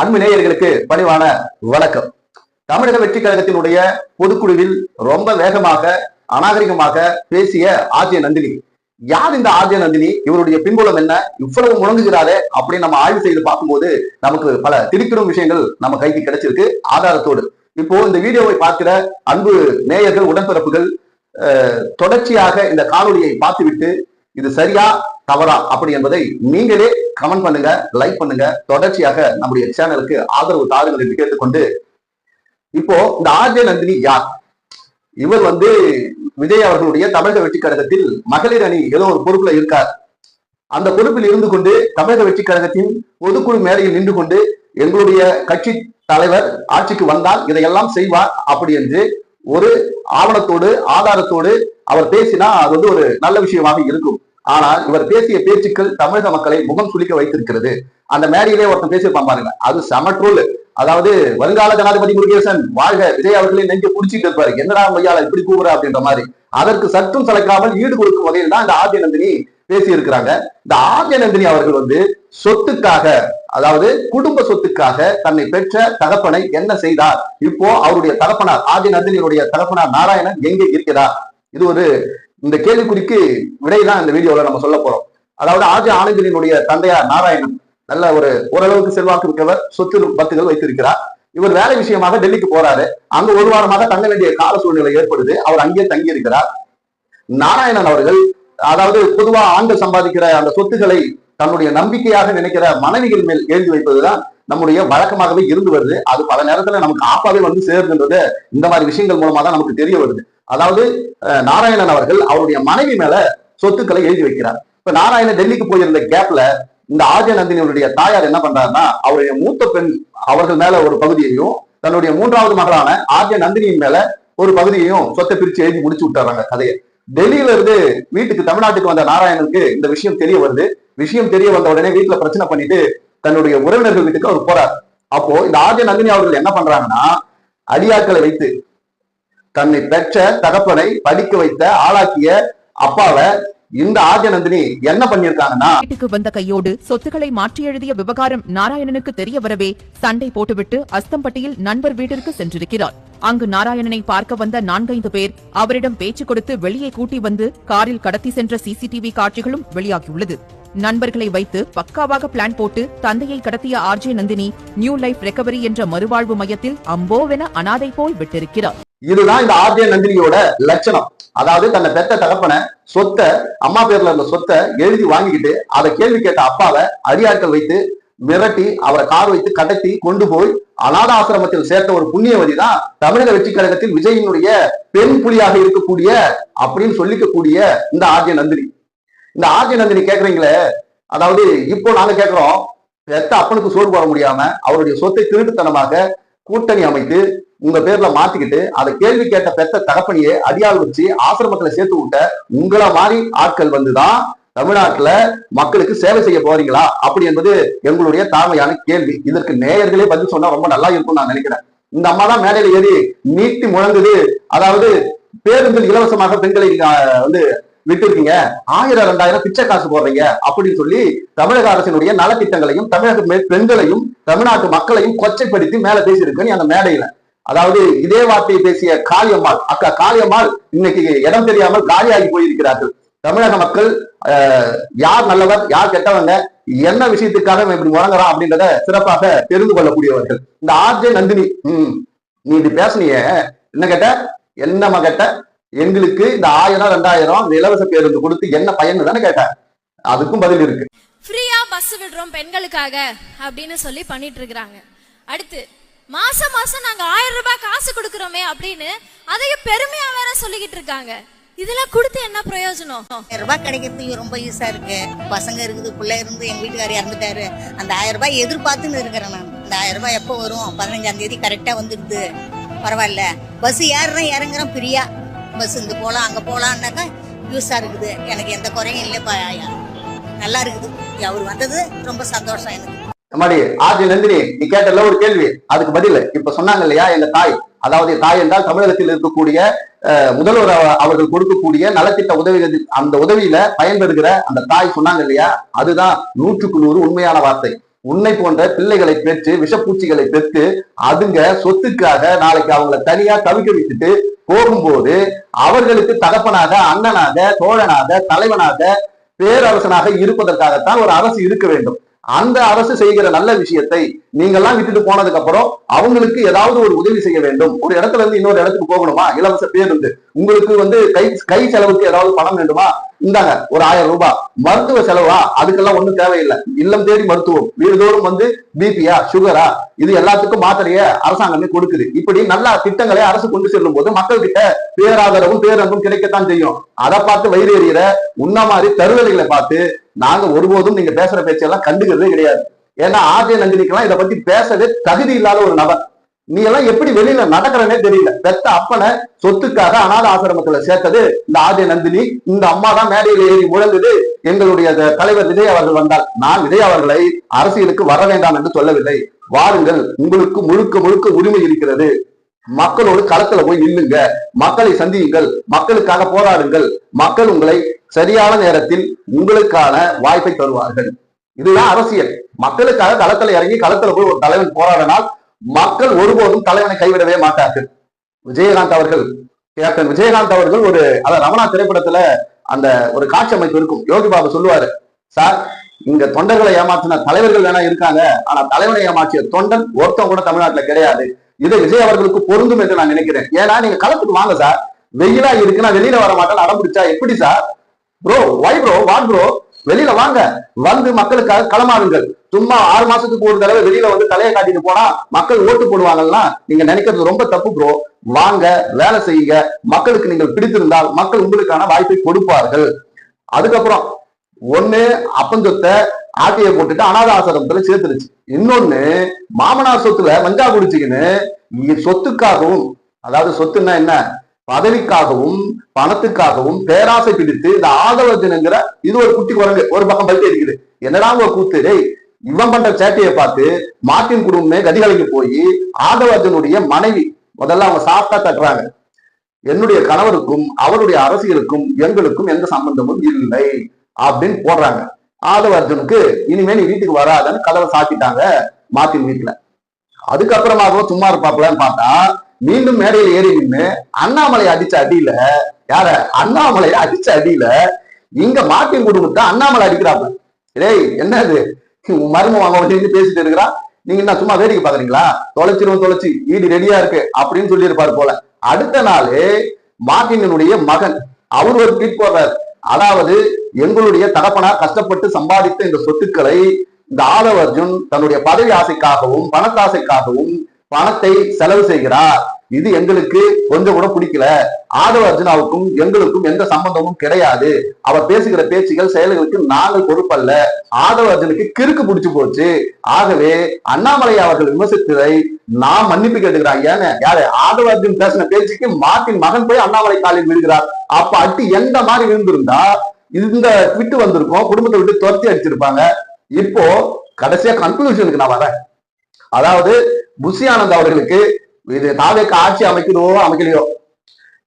அன்பு நேயர்களுக்கு பணிவான வணக்கம். தமிழக வெற்றி கழகத்தினுடைய பொதுக்குழுவில் ரொம்ப வேகமாக அநாகரிகமாக பேசிய ஆர்ஜிய நந்தினி. யார் இந்த ஆர்ஜிய நந்தினி? இவருடைய பின்புலம் என்ன? இவ்வளவு முழங்குகிறாரே அப்படின்னு நம்ம ஆய்வு செய்து பார்க்கும்போது நமக்கு பல திடுக்கிடும் விஷயங்கள் நம்ம கைக்கு கிடைச்சிருக்கு. ஆதாரத்தோடு. இப்போ இந்த வீடியோவை பார்க்கிற அன்பு நேயர்கள் உடன்பிறப்புகள் தொடர்ச்சியாக இந்த காணொலியை பார்த்துவிட்டு இது சரியா? தவறா அப்படி என்பதை நீங்களே கமெண்ட் பண்ணுங்க லைக் பண்ணுங்க. தொடர்ச்சியாக நம்முடைய சேனலுக்கு ஆதரவு தாருங்கள் என்று கேட்டுக்கொண்டு இப்போ இந்த ஆர்ஜே நந்தினி யார்? இவர் வந்து விஜய் அவர்களுடைய தமிழக வெற்றி கழகத்தில் மகளிர் அணி ஏதோ ஒரு பொறுப்புல இருக்கார். அந்த பொறுப்பில் இருந்து கொண்டு தமிழக வெற்றி கழகத்தின் பொதுக்குழு மேடையில் நின்று கொண்டு எங்களுடைய கட்சி தலைவர் ஆட்சிக்கு வந்தால் இதையெல்லாம் செய்வார் அப்படி என்று ஒரு ஆவணத்தோடு ஆதாரத்தோடு அவர் பேசினா அது வந்து ஒரு நல்ல விஷயமாக இருக்கும். ஆனால் இவர் பேசிய பேச்சுக்கள் தமிழக மக்களை முகம் சுளிக்க வைத்திருக்கிறது. அந்த மேடையிலே ஒருத்தன் பேசியிருப்பான் பாருங்க. அது சமற்றுள் அதாவது வருங்கால ஜனாதிபதி முருகேசன் வாழ்க விஜய் அவர்களை நெஞ்சு புடிச்சிட்டு இருப்பாரு. என்னடா மையால இப்படி கூவுற அப்படின்ற மாதிரி. அதற்கு சற்றும் சளைக்காமல் ஈடு கொடுக்கும் வகையில் தான் இந்த ஆர்ஜே நந்தினி பேசி இருக்கிறாங்க இந்த ஆர்ஜே நந்தினி அவர்கள் வந்து சொத்துக்காக அதாவது குடும்ப சொத்துக்காக தன்னை பெற்ற தகப்பனை என்ன செய்தார்? இப்போ அவருடைய தகப்பனார் ஆதி நந்தினியுடைய தகப்பனார் நாராயணன் எங்கே இருக்கிறார்? இது ஒரு இந்த கேள்விக்குறிக்கு விடைதான் இந்த வீடியோல நம்ம சொல்ல போறோம். அதாவது ஆஜி ஆனந்தினுடைய தந்தையார் நாராயணன் நல்ல ஒரு ஓரளவுக்கு செல்வாக்கு மிக்கவர் சொத்து பத்துகள் வைத்திருக்கிறார். இவர் வேலை விஷயமாக டெல்லிக்கு போறாரு. அங்க ஒரு வாரமாக தங்க வேண்டிய கால சூழ்நிலை ஏற்படுது. அவர் அங்கே தங்கி இருக்கிறார் நாராயணன் அவர்கள் அதாவது பொதுவா ஆண்கள் சம்பாதிக்கிற அந்த சொத்துக்களை தன்னுடைய நம்பிக்கையாக நினைக்கிற மனைவிகள் மேல் எழுதி வைப்பதுதான் நம்முடைய வழக்கமாகவே இருந்து வருது. அது பல நேரத்துல நமக்கு ஆப்பாவே வந்து சேருதுன்றது இந்த மாதிரி விஷயங்கள் மூலமா தான் நமக்கு தெரிய வருது. அதாவது நாராயணன் அவர்கள் அவருடைய மனைவி மேல சொத்துக்களை எழுதி வைக்கிறார். இப்ப நாராயணன் டெல்லிக்கு போயிருந்த கேப்ல இந்த ஆஜய நந்தினியுடைய தாயார் என்ன பண்றாருன்னா அவருடைய மூத்த பெண் அவர்கள் மேல ஒரு பகுதியையும் தன்னுடைய மூன்றாவது மகளான ஆஜய நந்தினியின் மேல ஒரு பகுதியையும் சொத்தை பிரிச்சு எழுதி முடிச்சு விட்டுறாங்க கதையை. டெல்லியில இருந்து வீட்டுக்கு தமிழ்நாட்டுக்கு வந்த நாராயணனுக்கு இந்த விஷயம் தெரிய வருது. விஷயம் தெரிய வந்த உடனே வீட்டுல பிரச்சனை பண்ணிட்டு தன்னுடைய உறவினர்கள் வீட்டுக்கு அவர் போறார். அப்போ இந்த ஆஜய நந்தினி அவர்கள் என்ன பண்றாங்கன்னா அடியாட்களை வைத்து தன்னை பெற்ற தகப்பனை படிக்க வைத்த ஆளாக்கிய அப்பாவை இந்த ஆஜநந்தினி என்ன பண்ணிருக்காங்கன்னா வீட்டுக்கு வந்த கையோடு சொத்துக்களை மாற்றி எழுதிய விவகாரம் நாராயணனுக்கு தெரிய வரவே சண்டை போட்டுவிட்டு அஸ்தம்பட்டியில் நண்பர் வீட்டிற்கு சென்றிருக்கிறார். அங்கு நாராயணனை பார்க்க வந்த நான்கைந்து பேர் அவரிடம் பேச்சு கொடுத்து வெளியே கூட்டி வந்து காரில் கடத்தி சென்ற சிசிடிவி காட்சிகளும் வெளியாகியுள்ளது. நண்பர்களை வைத்து பக்காவாக பிளான் போட்டு தந்தையை கடத்திய RJ Nandini New Life Recovery என்ற மறுவாழ்வு மையத்தில் அம்போவென அனாதை போல் விட்டிருக்கிறார். இதுதான் இந்த ஆர்ஜே நந்தினியோட லட்சணம். அதாவது தன்னை பெத்த தகப்பனை சொத்தை அம்மா பேர்ல இருந்த சொத்தை எழுதி வாங்கிக்கிட்டு அதை கேள்வி கேட்ட அப்பாவை அடியாட்கள் வைத்து மிரட்டி அவரை கார் வைத்து கடத்தி கொண்டு போய் அநாத ஆசிரமத்தில் சேர்த்த ஒரு புண்ணியவதி தான் தமிழக வெற்றி கழகத்தில் விஜயினுடைய பெண் புலியாக இருக்கக்கூடிய அப்படின்னு சொல்லிக்கக்கூடிய இந்த ஆர்ஜே நந்தினி. இந்த ஆர்ஜே நந்தினி கேக்குறீங்களே? அதாவது இப்போ நாங்க கேட்கிறோம் பெத்த அப்பனுக்கு சோறு போட முடியாம அவருடைய சொத்தை திருட்டுத்தனமாக கூட்டணி அமைத்து உங்க பேர்ல மாத்திக்கிட்டு அதை கேள்வி கேட்ட பெத்த தகப்பனியே அடியாள் வச்சு ஆசிரமத்துல சேர்த்து விட்ட உங்களை மாதிரி ஆட்கள் வந்துதான் தமிழ்நாட்டுல மக்களுக்கு சேவை செய்ய போறீங்களா? அப்படி என்பது எங்களுடைய தாழ்மையான கேள்வி. இதற்கு நேயர்களே பதில் சொன்னா ரொம்ப நல்லா இருக்கும்னு நான் நினைக்கிறேன். இந்த அம்மா தான் மேடையில ஏறி நீட்டி முழங்குது. அதாவது பேருந்தில் இலவசமாக பெண்களை நீங்க வந்து விட்டுருக்கீங்க. ஆயிரம் ரெண்டாயிரம் பிச்சை காசு போடுறீங்க அப்படின்னு சொல்லி தமிழக அரசினுடைய நலத்திட்டங்களையும் தமிழக பெண்களையும் தமிழ்நாட்டு மக்களையும் கொச்சைப்படுத்தி மேல பேசியிருக்கேன் அந்த மேடையில. அதாவது இதே வார்த்தையை பேசிய காளியம்மாள். அக்கா காளியம்மாள் இன்னைக்கு இடம் தெரியாமல் காலியாகி போயிருக்கிறார்கள். தமிழக மக்கள் யார் நல்லவர் யார் கெட்டவங்க என்ன விஷயத்துக்காக இப்படி முழங்குறான் அப்படின்றத சிறப்பாக தெரிந்து கொள்ளக்கூடியவர்கள். இந்த ஆர்ஜே நந்தினி உம் நீ இப்படி பேசுனிய என்ன கேட்ட? என்னம்மா கேட்ட? எங்களுக்கு இந்த ஆயிரம் ரெண்டாயிரம் இந்த இலவச பேருந்து கொடுத்து என்ன பயன் தானே கேட்ட? அதுக்கும் பதில் இருக்கு. ஃப்ரீயா பஸ் விடுறோம் பெண்களுக்காக அப்படின்னு சொல்லி பண்ணிட்டு இருக்கிறாங்க. அடுத்து மாசம் மாசம் நாங்க ஆயிரம் ரூபாய் காசு கொடுக்கறோமே அப்படின்னு அதையும் பெருமையா வேற சொல்லிக்கிட்டு இருக்காங்க. இதெல்லாம் கொடுத்து என்ன பிரயோஜனம்? ஆயிரம் ரூபாய் கிடைக்கிறதுக்கு ரொம்ப ஈஸியா இருக்கு. பசங்க இருக்குது பிள்ளை இருந்து எங்க வீட்டுக்காரர் இறந்துட்டாரு. அந்த ஆயிரம் ரூபாய் எதிர்பார்த்துன்னு இருக்கிறேன் நான். அந்த ஆயிரம் ரூபாய் எப்போ வரும்? பதினஞ்சாம் தேதி கரெக்டா வந்துடுது. பரவாயில்ல. பஸ் ஏறுறேன் இறங்குறேன் ஃப்ரீயா பஸ் இந்த போலாம் அங்க போகலான்னாக்கா யூஸா இருக்குது. எனக்கு எந்த குறையும் இல்லைப்பா நல்லா இருக்குது. அவர் வந்தது ரொம்ப சந்தோஷம் எனக்கு. மாதிரி ஆதி நந்தினி நீ கேட்டல ஒரு கேள்வி. அதுக்கு பதில் இப்ப சொன்னாங்க இல்லையா எங்க தாய்? அதாவது தாய் என்றால் தமிழகத்தில் இருக்கக்கூடிய அஹ், முதல்வர் அவர்கள் கொடுக்கக்கூடிய நலத்திட்ட உதவிகள் அந்த உதவியில பயன்பெறுகிற அந்த தாய் சொன்னாங்க இல்லையா அதுதான் நூற்றுக்கு நூறு உண்மையான வார்த்தை. உன்னை போன்ற பிள்ளைகளை பெற்று விஷப்பூச்சிகளை பெற்று அதுங்க சொத்துக்காக நாளைக்கு அவங்கள தனியா தவிக்க விட்டுட்டு போகும்போது அவர்களுக்கு தகப்பனாக அண்ணனாக தோழனாக தலைவனாக பேரரசனாக இருப்பதற்காகத்தான் ஒரு அரசு இருக்க வேண்டும். அந்த அரசு செய்கிற நல்ல விஷயத்தை நீங்கெல்லாம் விட்டுட்டு போனதுக்கு அப்புறம் அவங்களுக்கு ஏதாவது ஒரு உதவி செய்ய வேண்டும். ஒரு இடத்துல இருந்து இன்னொரு இடத்துக்கு போகணுமா? இலவச பேருந்து உங்களுக்கு வந்து கை கை செலவுக்கு ஏதாவது பணம் வேண்டுமா? இந்தாங்க ஒரு ஆயிரம் ரூபாய். மருத்துவ செலவா? அதுக்கெல்லாம் ஒண்ணும் தேவையில்லை. இல்லம் தேடி மருத்துவம். வீடுதோறும் வந்து பிபியா சுகரா இது எல்லாத்துக்கும் மாத்திரைய அரசாங்கமே கொடுக்குது. இப்படி நல்ல திட்டங்களை அரசு கொண்டு செல்லும் போது மக்கள் கிட்ட பேராதரவும் பேரன்பும் கிடைக்கத்தான் செய்யும். அதை பார்த்து வயிறு எறிகிற உன்ன மாதிரி தருவதைகளை பார்த்து நாங்க ஒருபோதும் நீங்க பேசுற பேச்செல்லாம் கண்டுக்கிறதே கிடையாது. ஏன்னா ஆர்ஜே நந்தினிக்கெல்லாம் இதை பத்தி பேசவே தகுதி இல்லாத ஒரு நபர். நீ எல்லாம் எப்படி வெளியில நடக்கிறனே தெரியல. பெத்த அப்பனை சொத்துக்காக அநாத ஆசிரமத்துல சேர்த்தது இந்த ஆர்ஜே நந்தினி. இந்த அம்மா தான் மேடையில் ஏறி முழங்குது. எங்களுடைய தலைவர் விஜய் அவர்கள் வந்தால் நான் விஜய் அவர்களை அரசியலுக்கு வர வேண்டாம் என்று சொல்லவில்லை. வாருங்கள் உங்களுக்கு முழுக்க முழுக்க உரிமை இருக்கிறது. மக்களோடு களத்துல போய் நில்லுங்க. மக்களை சந்தியுங்கள். மக்களுக்காக போராடுங்கள். மக்கள் உங்களை சரியான நேரத்தில் உங்களுக்கான வாய்ப்பை தருவார்கள். இதுதான் அரசியல். மக்களுக்காக களத்துல இறங்கி களத்துல போய் ஒரு தலைவன் போராடினால் மக்கள் ஒருபோதும் தலைவனை கைவிடவே மாட்டார்கள். விஜயகாந்த் அவர்கள் கேப்டன் விஜயகாந்த் அவர்கள் ஒரு அத ரமணா திரைப்படத்துல அந்த ஒரு காட்சி அமைப்பு இருக்கும். யோகி பாபு சொல்லுவாரு சார் இங்க தொண்டர்களை ஏமாற்றின தலைவர்கள் வேணா இருக்காங்க. ஆனா தலைவனை ஏமாற்றிய தொண்டன் ஒருத்தவங்க கூட தமிழ்நாட்டுல கிடையாது. இது விஜய் அவர்களுக்கு பொருந்தும் என்று நான் நினைக்கிறேன். ஏன்னா நீங்க களத்துக்கு வாங்க சார் வெயிலா இருக்குன்னா வெளியில வர மாட்டேன் அடம்பிடிச்சா எப்படி sir bro why bro what bro வெளியில வாங்க. வந்து மக்களுக்காக களமாடுங்கள். சும்மா ஆறு மாசத்துக்கு ஒரு தடவை வெளியில வந்து தலையை காட்டிட்டு போனா மக்கள் ஓட்டு போடுவாங்கன்னா நீங்க நினைக்கிறது ரொம்ப தப்பு ப்ரோ வாங்க வேலை செய்யுங்க. மக்களுக்கு நீங்கள் பிடித்திருந்தால் மக்கள் உங்களுக்கான வாய்ப்பை கொடுப்பார்கள். அதுக்கப்புறம் ஒண்ணு அப்பஞ்சொத்தை ஆட்டையை போட்டுட்டு அனாதாசிரமத்துல சேர்த்துருச்சு. இன்னொன்னு மாமனார் சொத்துல மஞ்சா குடிச்சுக்கின்னு இ- சொத்துக்காகவும் அதாவது சொத்துன்னா என்ன? பதவிக்காகவும் பணத்துக்காகவும் பேராசை பிடித்து இந்த ஆதவர்ஜனுங்கிற இது ஒரு குட்டி குரங்கு ஒரு பக்கம் பல்ட்டி இருக்குது என்னடா ஒரு கூத்து? டேய் இவன் பண்ற சேட்டையை பார்த்து மாட்டின் குடும்பமே கதிகலைக்கு போய் ஆதவர்ஜனுடைய மனைவி முதல்ல அவங்க சாப்பிட்டா தட்டுறாங்க. என்னுடைய கணவருக்கும் அவருடைய அரசியலுக்கும் எங்களுக்கும் எந்த சம்பந்தமும் இல்லை அப்படின்னு போடுறாங்க. ஆதவர்ஜனுக்கு இனிமே நீ வீட்டுக்கு வராதன்னு கதவை சாத்திட்டாங்க மாத்தின் வீட்டுல. அதுக்கப்புறமாகவும் சும்மா இருப்பாப்லன்னு பார்த்தா மீண்டும் மேடையில் ஏறி நின்று அண்ணாமலை அடிச்ச அடியில யார? அண்ணாமலை அடிச்ச அடியில இங்க மாட்டின் குடும்பத்தை அண்ணாமலை அடிக்கிறாப்ல. டேய் என்னது? மரும வாங்க வந்து பேசிட்டு இருக்கிறா? நீங்க என்ன சும்மா வேடிக்கை பாக்குறீங்களா தொலைச்சிருவோம் தொலைச்சி வீடு ரெடியா இருக்கு அப்படின்னு சொல்லியிருப்பாரு போல. அடுத்த நாள் மாட்டினுடைய மகன் அவர் ஒரு ட்வீட் போடுறாரு. அதாவது எங்களுடைய தகப்பனார் கஷ்டப்பட்டு சம்பாதித்த இந்த சொத்துக்களை இந்த ஆதவ அர்ஜுன் தன்னுடைய பதவி ஆசைக்காகவும் பணத்தாசைக்காகவும் பணத்தை செலவு செய்கிறார். இது எங்களுக்கு கொஞ்சம் கூட பிடிக்கல. ஆதவ அர்ஜுனாவுக்கும் எங்களுக்கும் எந்த சம்பந்தமும் கிடையாது. அவர் பேசுகிற பேச்சுகள் செயல்களுக்கு நாங்கள் பொறுப்பல்ல. ஆதவ அர்ஜுனுக்கு கிறுக்கு பிடிச்சு போச்சு. ஆகவே அண்ணாமலை அவர்கள் விமர்சித்ததை நான் மன்னிப்பு கேட்டுக்கிறாங்க ஏன்னு யாரு? ஆதவ அர்ஜுன் பேசின பேச்சுக்கு மாட்டின் மகன் போய் அண்ணாமலை காலில் விழுகிறார். அப்ப அட்டி எந்த மாதிரி விழுந்திருந்தா? இந்த விட்டு வந்திருக்கோம் குடும்பத்தை விட்டு துரத்தி அடிச்சிருப்பாங்க. இப்போ கடைசியா கன்க்ளூஷனுக்கு நான் வரேன். அதாவது புஷி ஆனந்த் அவர்களுக்கு இது தாவேக்கு ஆட்சி அமைக்கிறதோ அமைக்கலையோ?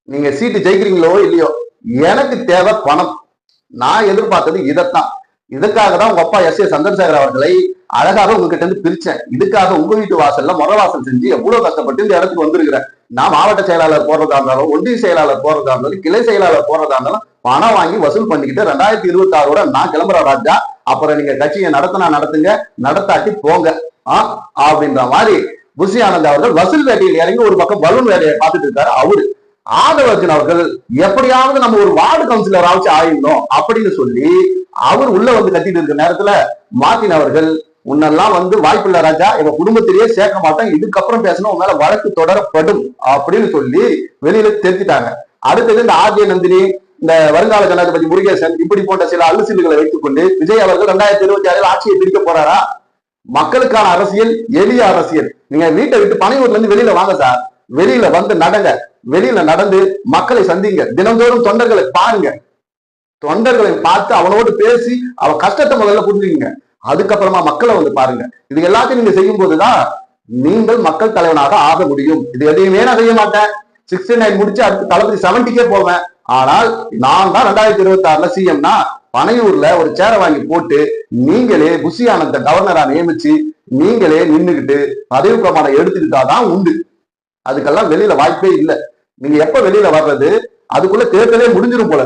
நீங்க சீட்டு ஜெயிக்கிறீங்களோ இல்லையோ? எனக்கு தேவை பணம். நான் எதிர்பார்த்தது இதைத்தான். இதுக்காக தான் உங்க அப்பா எஸ் ஏ சந்திரசேகர் அவர்களை அழகாக உங்ககிட்ட இருந்து பிரிச்சேன். இதுக்காக உங்க வீட்டு வாசல்ல முறை வாசல் செஞ்சு எவ்வளவு கஷ்டப்பட்டு இந்த இடத்துக்கு வந்திருக்கிறேன். நான் மாவட்ட செயலாளர் போறதா இருந்தாலும் ஒன்றிய செயலாளர் போறதா இருந்தாலும் கிளை செயலாளர் போறதா இருந்தாலும் பணம் வாங்கி வசூல் பண்ணிக்கிட்டு ரெண்டாயிரத்தி இருபத்தி ஆறோட நான் கிளம்புற ராஜா. அப்புறம் நீங்க கட்சியை நடத்தினா நடத்துங்க நடத்தாட்டி போங்க. ஆ? அப்படின்ற மாதிரி புஷி ஆனந்த் அவர்கள் வசூல் வேட்டையில் இறங்கி ஒரு பக்கம் பலூன் வேலையை பார்த்துட்டு இருக்காரு. அவரு ஆதவர்ஜன் அவர்கள் எப்படியாவது நம்ம ஒரு வார்டு கவுன்சிலர் ஆச்சு ஆயிடணும் அப்படின்னு சொல்லி அவர் உள்ள வந்து கத்திட்டு இருக்க நேரத்துல மார்டின் அவர்கள் உன்னெல்லாம் வந்து வாய்ப்பில்லை ராஜா இவன் குடும்பத்திலேயே சேர்க்க மாட்டான் இதுக்கப்புறம் பேசணும் உன் மேல வழக்கு தொடரப்படும் அப்படின்னு சொல்லி வெளியில தெரிஞ்சிட்டாங்க. அடுத்தது இந்த ஆர்ஜே நந்தினி இந்த வருங்கால ஜனாதிபதி முருகேசன் இப்படி போன்ற சில அலுசில்களை வைத்துக்கொண்டு விஜய் அவர்கள் ரெண்டாயிரத்தி இருபத்தி ஆறில் ஆட்சியை பிடிக்க போறாரா? மக்களுக்கான அரசியல் எளிய அரசியல். நீங்க வீட்டை விட்டு பனையூர்ல இருந்து வெளியில வாங்க சார் வெளியில வந்து நடங்க. வெளியில நடந்து மக்களை சந்திங்க. தினந்தோறும் தொண்டர்களை பாருங்க. தொண்டர்களை பார்த்து அவனோடு பேசி அவன் கஷ்டத்தை முதல்ல புரிஞ்சுக்கங்க. அதுக்கப்புறமா மக்களை வந்து பாருங்க. இது எல்லாத்தையும் நீங்க செய்யும் போதுதான் நீங்கள் மக்கள் தலைவனாக ஆக முடியும். இது எதையுமே நான் செய்ய மாட்டேன். சிக்ஸ்டி நைன் முடிச்சு அடுத்து தளபதி செவன்டிக்கே போவேன். ஆனால் நான் தான் ரெண்டாயிரத்தி இருபத்தி ஆறுல சிஎம்னா பனையூர்ல ஒரு சேரை வாங்கி போட்டு நீங்களே புஷி ஆனந்த கவர்னரா நியமிச்சு நீங்களே நின்றுகிட்டு பதவி பிரமாணம் எடுத்துக்கிட்டாதான் உண்டு. அதுக்கெல்லாம் வெளியில வாய்ப்பே இல்லை. நீங்க எப்ப வெளியில வர்றது? அதுக்குள்ள தேர்தலே முடிஞ்சிரும் போல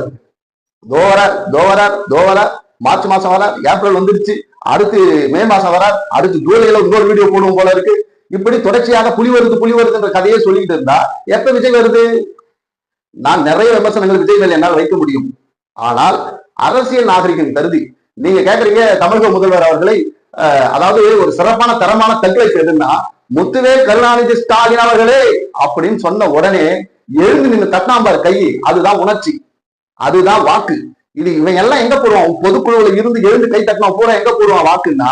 தோவரார் தோவரார் தோவரார் மார்ச் மாசம் வரார் ஏப்ரல் வந்துருச்சு. அடுத்து மே மாசம் வரார். அடுத்து ஜூலைல இன்னொரு வீடியோ போடுவோம் போல இருக்கு. இப்படி தொடர்ச்சியாக புலி வருது புலி வருதுன்ற கதையே சொல்லிக்கிட்டு இருந்தா எப்ப விஜய் வருது? நான் நிறைய விமர்சனங்கள் விஜய் மேல என்னால் வைக்க முடியும். ஆனால் அரசியல் நாகரிகம் கருதி நீங்க கேக்குறீங்க தமிழக முதல்வர் அவர்களை அஹ், அதாவது ஒரு சிறப்பான தரமான தக்லைஃப் எதுன்னா முத்துவே கருணாநிதி ஸ்டாலின் அவர்களே அப்படின்னு சொன்ன உடனே எழுந்து நின்று தட்டாம்பார் கை. அதுதான் உணர்ச்சி. அதுதான் வாக்கு. இது இவன் எல்லாம் எங்க போடுவான்? பொதுக்குழுவுல இருந்து எழுந்து கை தட்டினா பூரா எங்க போடுவான் வாக்குன்னா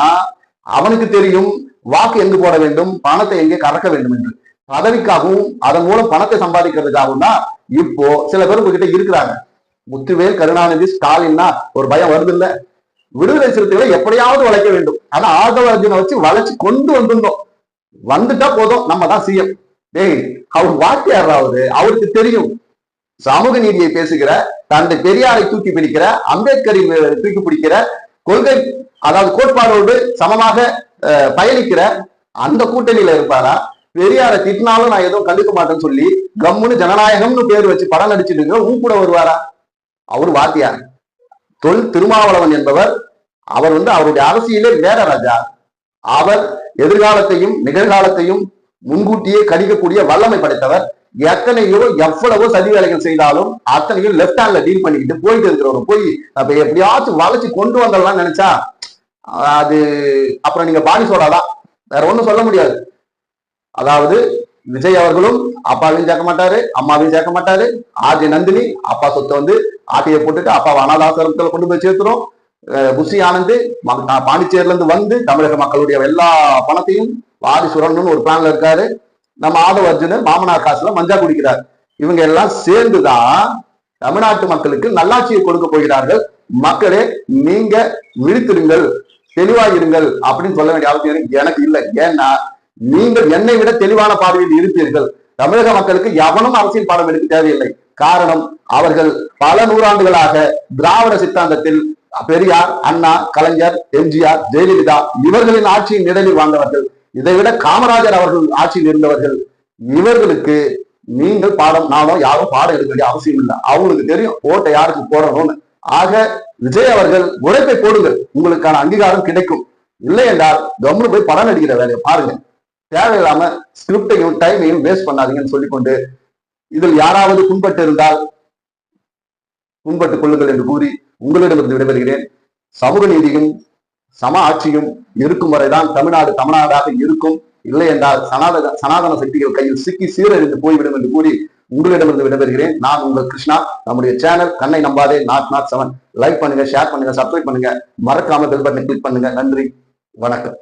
அவனுக்கு தெரியும் வாக்கு எங்கு போட வேண்டும் பணத்தை எங்கே கறக்க வேண்டும் என்று. பதவிக்காகவும் அதன் மூலம் பணத்தை சம்பாதிக்கிறதுக்காகவும் தான் இப்போ சில பேர் உங்ககிட்ட இருக்கிறாங்க. முத்துவேல் கருணாநிதி ஸ்டாலின்னா ஒரு பயம் வருது இல்ல விடுதலை சிறுத்தைகளை எப்படியாவது வளைக்க வேண்டும். ஆனா ஆதவ அர்ஜுனை வச்சு வளைச்சு கொண்டு வந்திருந்தோம் வந்துட்டா போதும். நம்ம தான் சிஎம். டேய் அவர் வாக்கியாராவது அவருக்கு தெரியும். சமூக நீதியை பேசுகிற தந்தை பெரியாரை தூக்கி பிடிக்கிற அம்பேத்கரின் தூக்கி பிடிக்கிற கொள்கை அதாவது கோட்பாடோடு சமமாக அஹ், பயணிக்கிற அந்த கூட்டணியில இருப்பாரா? பெரியாரை திட்டினாலும் நான் எதுவும் கண்டுக்க மாட்டேன்னு சொல்லி கம்முன்னு ஜனநாயகம்னு பேர் வச்சு படம் நடிச்சிட்டு இருக்க உன் கூட வருவாரா? அவர் வாத்தியார். தொல் திருமாவளவன் என்பவர் அவர் வந்து அவருடைய அரசியலே வேற ராஜா. அவர் எதிர்காலத்தையும் நிகழ்காலத்தையும் முன்கூட்டியே கணிக்கக்கூடிய வல்லமை படைத்தவர். எத்தனையோ எவ்வளவோ சதி வேலைகள் செய்தாலும் அத்தனையும் லெப்ட் ஹேண்ட்ல டீல் பண்ணிக்கிட்டு போயிட்டு இருக்கிறவர். போய் அப்ப எப்படியாச்சும் வளைச்சு கொண்டு வந்தலாம் நினைச்சா அது அப்புறம் நீங்க பாடி சோடாதான் வேற ஒண்ணும் சொல்ல முடியாது. அதாவது விஜய் அவர்களும் அப்பாவையும் சேர்க்க மாட்டாரு அம்மாவையும் சேர்க்க மாட்டாரு. ஆர்ஜி நந்தினி அப்பா சொத்தை வந்து ஆட்டையை போட்டுட்டு அப்பா அனாதாசரத்தில் கொண்டு போய் சேர்த்துரும் அஹ் புஷி ஆனந்த் ம- இருந்து வந்து தமிழக மக்களுடைய எல்லா பணத்தையும் வாரி சுரணும்னு ஒரு பிளான்ல இருக்காரு. நம்ம ஆதவ அர்ஜுன் மாமனார் காசுல மஞ்சா குடிக்கிறார். இவங்க எல்லாம் சேர்ந்துதான் தமிழ்நாட்டு மக்களுக்கு நல்லாட்சியை கொடுக்க போகிறார்கள். மக்களே நீங்க விழித்திருங்கள் தெளிவாயிருங்கள் அப்படின்னு சொல்ல வேண்டிய அவசியம் எனக்கு இல்லை. ஏன்னா நீங்கள் என்னை விட தெளிவான பார்வையில் இருப்பீர்கள். தமிழக மக்களுக்கு எவனும் அரசியல் பாடம் எடுக்க தேவையில்லை. காரணம் அவர்கள் பல நூறாண்டுகளாக திராவிட சித்தாந்தத்தில் பெரியார் அண்ணா கலைஞர் எம்ஜிஆர் ஜெயலலிதா இவர்களின் ஆட்சியின் நிழலில் வாழ்ந்தவர்கள். இதைவிட காமராஜர் அவர்கள் ஆட்சியில் இருந்தவர்கள். இவர்களுக்கு நீங்கள் பாடம் நானும் யாரும் பாடம் எடுக்க வேண்டிய அவசியம் இல்லை. அவங்களுக்கு தெரியும் ஓட்டை யாருக்கு போடணும்னு. ஆக விஜய் அவர்கள் உழைப்பை போடுங்கள். உங்களுக்கான அங்கீகாரம் கிடைக்கும். இல்லை என்றால் கம்னு போய் படம் நடிக்கிற வேலையை பாருங்க. தேவையில்லாம ஸ்கிரிப்டையும் டைமையும் வேஸ்ட் பண்ணாதீங்கன்னு சொல்லிக்கொண்டு இதில் யாராவது புண்பட்டு இருந்தால் புண்பட்டுக் கொள்ளுங்கள் என்று கூறி உங்களிடமிருந்து விடைபெறுகிறேன். சமூக நீதியும் சம ஆட்சியும் இருக்கும் வரைதான் தமிழ்நாடு தமிழ்நாடாக இருக்கும். இல்லை என்றால் சனாதன சனாதன சக்திகள் கையில் சிக்கி சீரழிந்து போய்விடும் என்று கூறி உங்களிடமிருந்து விடைபெறுகிறேன். நான் உங்கள் கிருஷ்ணா. நம்முடைய சேனல் கண்ணை நம்பாதே நாட் நாட் செவன் லைக் பண்ணுங்க ஷேர் பண்ணுங்க சப்ஸ்கிரைப் பண்ணுங்க. மறக்காம பெல் பட்டனை கிளிக் பண்ணுங்க. நன்றி. வணக்கம்.